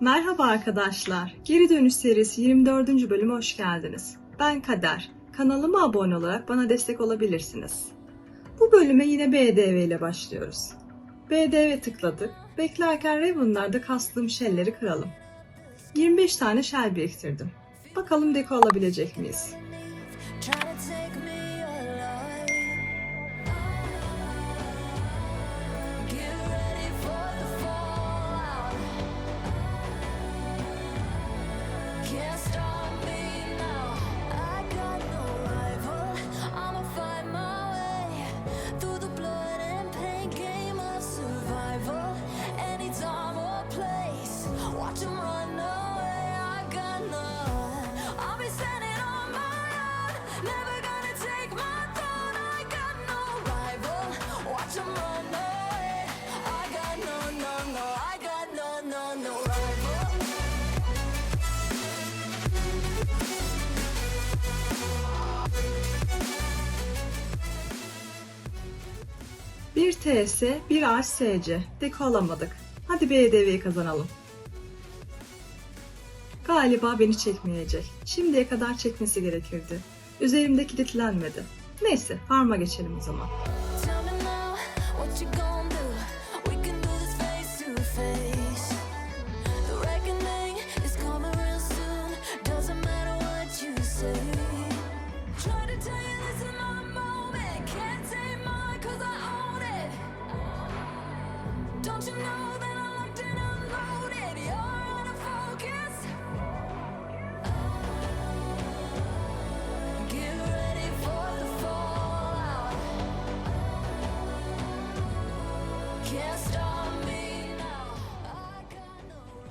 Merhaba arkadaşlar. Geri Dönüş serisi 24. bölüme hoş geldiniz. Ben Kader. Kanalıma abone olarak bana destek olabilirsiniz. Bu bölüme yine BDV ile başlıyoruz. BDV tıkladık. Beklerken Raven'larda kastığım shell'leri kıralım. 25 tane shell biriktirdim. Bakalım deko alabilecek miyiz? Can't stop 1 TS, 1 ASC. Deko alamadık. Hadi BDV'yi kazanalım. Galiba beni çekmeyecek. Şimdiye kadar çekmesi gerekirdi. Üzerimde kilitlenmedi. Neyse, farma geçelim o zaman.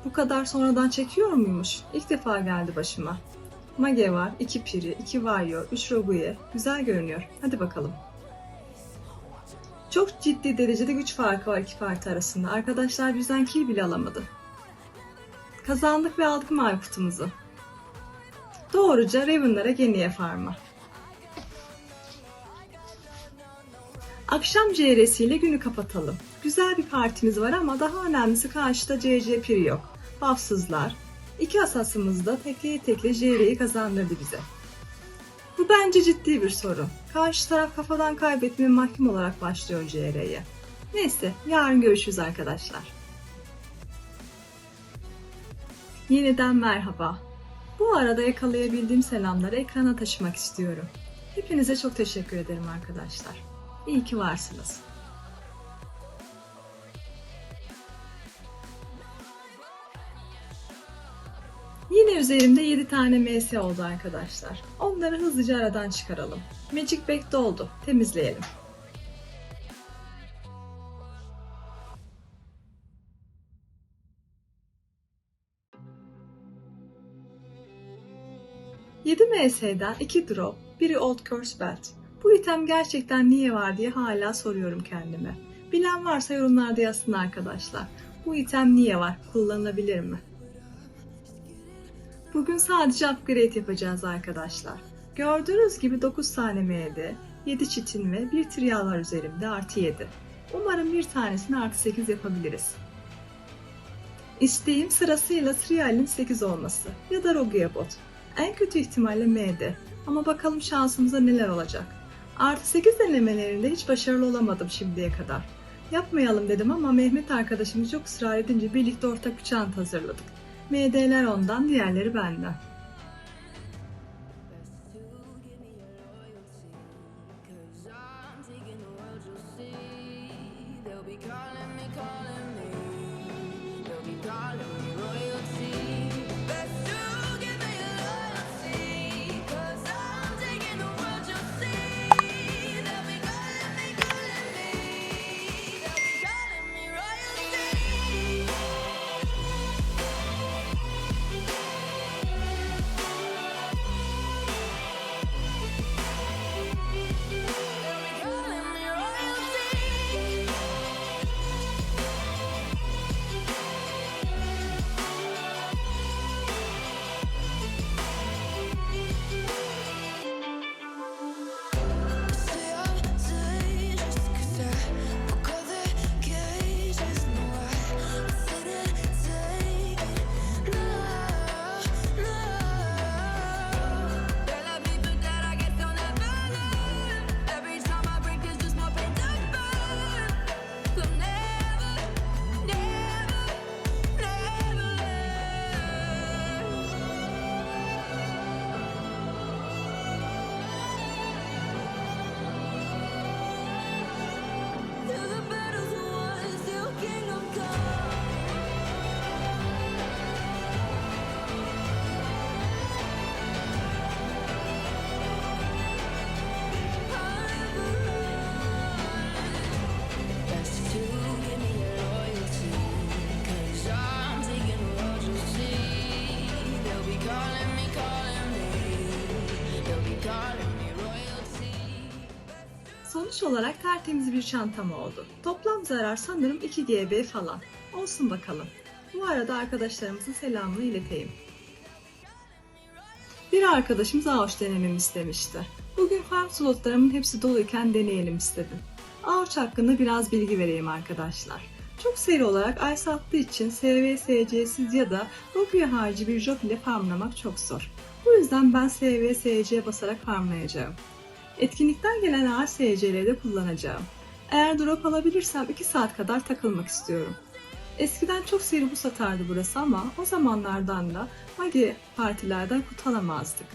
Bu kadar sonradan çekiyor muymuş? İlk defa geldi başıma. Mage var, 2 Piri, 2 Vario, 3 Roguye. Güzel görünüyor. Hadi bakalım. Çok ciddi derecede güç farkı var iki parti arasında. Arkadaşlar bizden kill bile alamadı. Kazandık ve aldık mavi kutumuzu. Doğruca Raven'lara geniye farma. Akşam CR'siyle günü kapatalım. Güzel bir partimiz var ama daha önemlisi karşıda CC Piri yok. Buffsızlar. İki asasımız da tekleye tekle JR'yi kazandırdı bize. Bu bence ciddi bir sorun. Karşı taraf kafadan kaybetmeye mahkum olarak başlıyor CR'ye. Neyse yarın görüşürüz arkadaşlar. Yeniden merhaba. Bu arada yakalayabildiğim selamları ekrana taşımak istiyorum. Hepinize çok teşekkür ederim arkadaşlar. İyi ki varsınız. Yine üzerimde 7 tane MS oldu arkadaşlar. Onları hızlıca aradan çıkaralım. Magic Bag doldu. Temizleyelim. Yedi MS'den 2 drop, biri Old Curse Belt. Bu item gerçekten niye var diye hala soruyorum kendime. Bilen varsa yorumlarda yazsın arkadaşlar. Bu item niye var? Kullanılabilir mi? Bugün sadece upgrade yapacağız arkadaşlar. Gördüğünüz gibi 9 tane MD, 7 çitin ve 1 trial var üzerimde artı 7. Umarım bir tanesini artı 8 yapabiliriz. İsteğim sırasıyla trialin 8 olması ya da Rogue'ya bot. En kötü ihtimalle MD ama bakalım şansımıza neler olacak. Artı 8 denemelerinde hiç başarılı olamadım şimdiye kadar. Yapmayalım dedim ama Mehmet arkadaşımız çok ısrar edince birlikte ortak bir çanta hazırladık. MD'ler ondan, diğerleri benden. Sonuç olarak tertemiz bir çantam oldu. Toplam zarar sanırım 2 GB falan. Olsun bakalım. Bu arada arkadaşlarımızın selamını ileteyim. Bir arkadaşımız Ağuç denememi istemişti. Bugün farm slotlarımın hepsi doluyken deneyelim istedim. Ağuç hakkında biraz bilgi vereyim arkadaşlar. Çok seri olarak ay sattığı için SVSC'siz ya da Rupiye harici bir job ile farmlamak çok zor. Bu yüzden ben SVSC basarak farmlayacağım. Etkinlikten gelen ağır SC'leri de kullanacağım. Eğer drop alabilirsem 2 saat kadar takılmak istiyorum. Eskiden çok seri bu satardı burası ama o zamanlardan da Magi partilerden kurtulamazdık.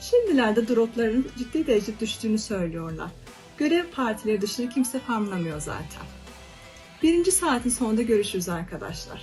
Şimdilerde dropların ciddi derecede düştüğünü söylüyorlar. Görev partileri dışında kimse farmlamıyor zaten. Birinci saatin sonunda görüşürüz arkadaşlar.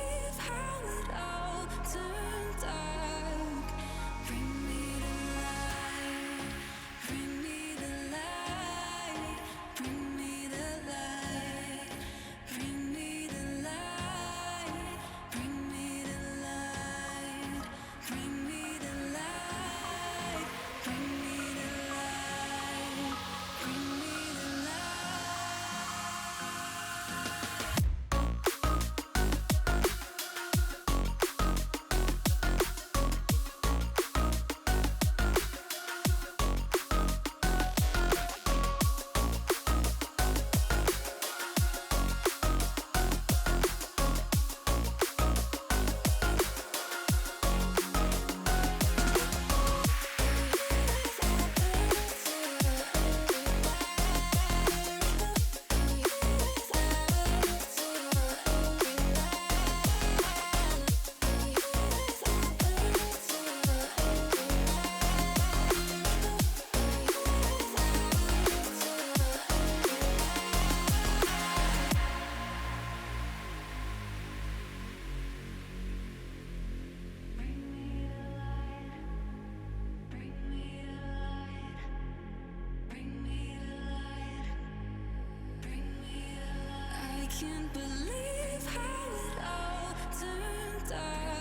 can't believe how it all turned dark.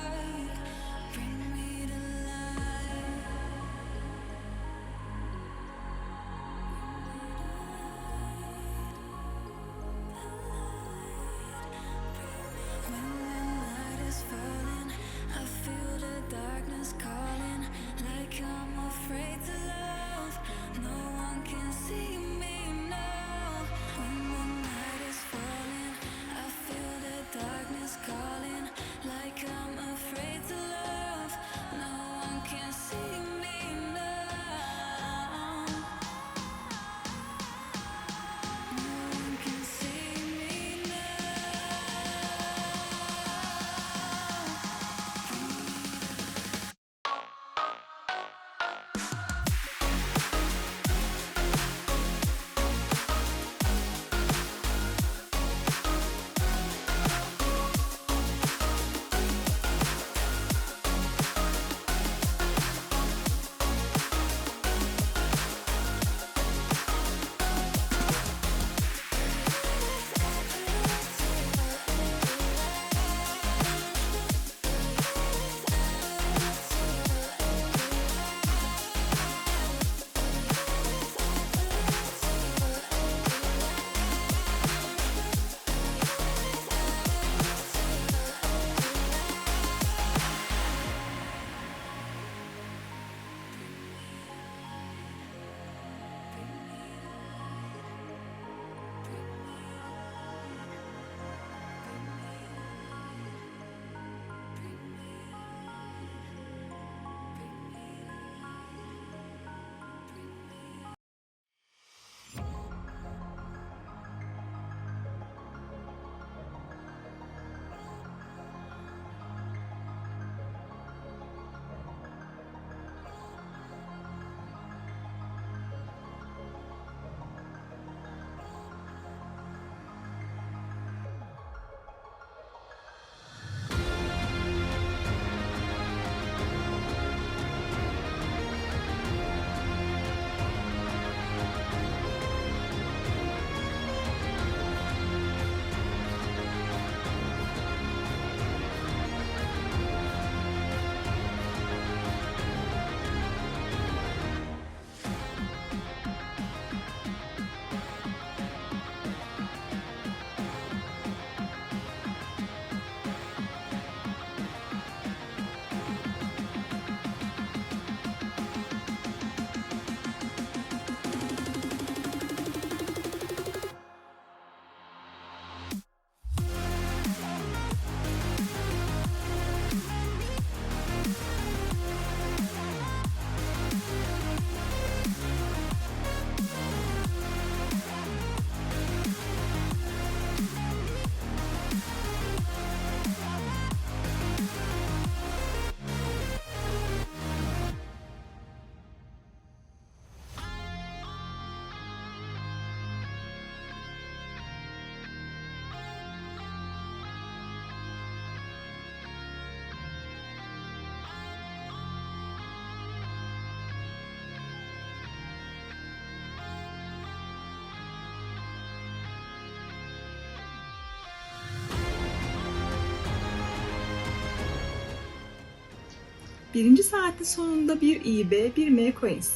Birinci saatin sonunda bir IB, bir M coins.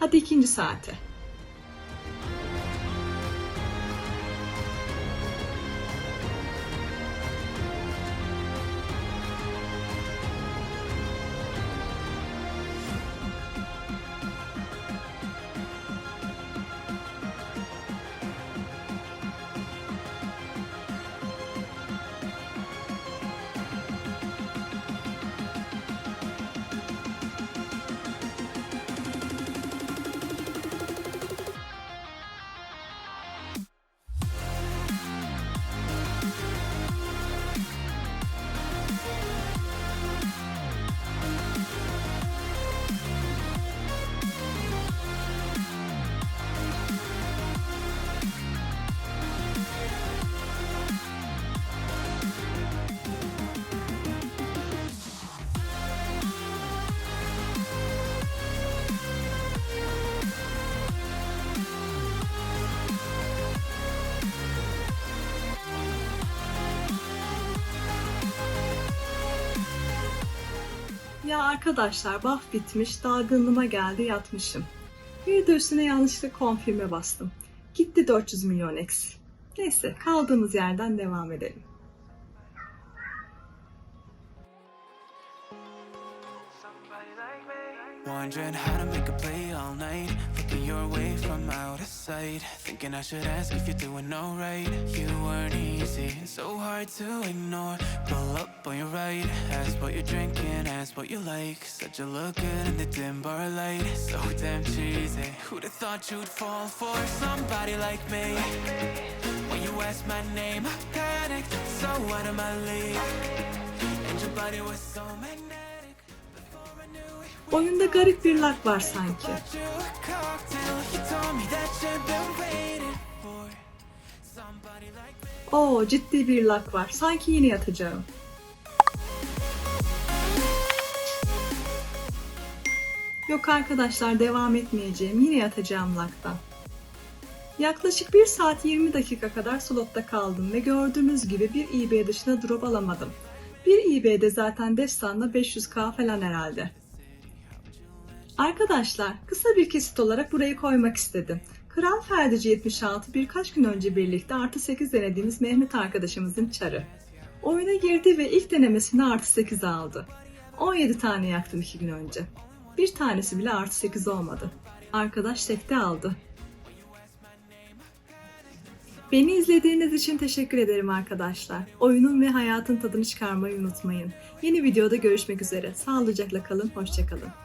Hadi ikinci saate. Ya arkadaşlar buff bitmiş, dalgınlığıma geldi yatmışım. Bir de üstüne yanlışlıkla konfirme bastım. Gitti 400 milyon X. Neyse kaldığımız yerden devam edelim. Wondering how to make a play all night. Looking your way from out sight. Thinking I should ask if you're doing alright. You weren't easy, so hard to ignore. Pull up on your right, ask what you're drinking, ask what you like. Said you look good in the dim bar light. So damn cheesy. Who'd have thought you'd fall for somebody like me? When you asked my name, I panicked. So out of my league. And your body was so magnetic. Before I knew it. Oyunda garip bir lag var sanki. You a cocktail, you told me that Oo ciddi bir lag var. Sanki yine yatacağım. Yok arkadaşlar devam etmeyeceğim. Yine yatacağım lagdan. Yaklaşık 1 saat 20 dakika kadar slotta kaldım ve gördüğünüz gibi bir IB dışında drop alamadım. Bir IB'de zaten destanla 500k falan herhalde. Arkadaşlar kısa bir kesit olarak burayı koymak istedim. Kral Ferdici 76 birkaç gün önce birlikte artı 8 denediğimiz Mehmet arkadaşımızın çarı. Oyuna girdi ve ilk denemesinde artı 8 aldı. 17 tane yaktım 2 gün önce. Bir tanesi bile artı 8 olmadı. Arkadaş tekte aldı. Beni izlediğiniz için teşekkür ederim arkadaşlar. Oyunun ve hayatın tadını çıkarmayı unutmayın. Yeni videoda görüşmek üzere. Sağlıcakla kalın, hoşçakalın.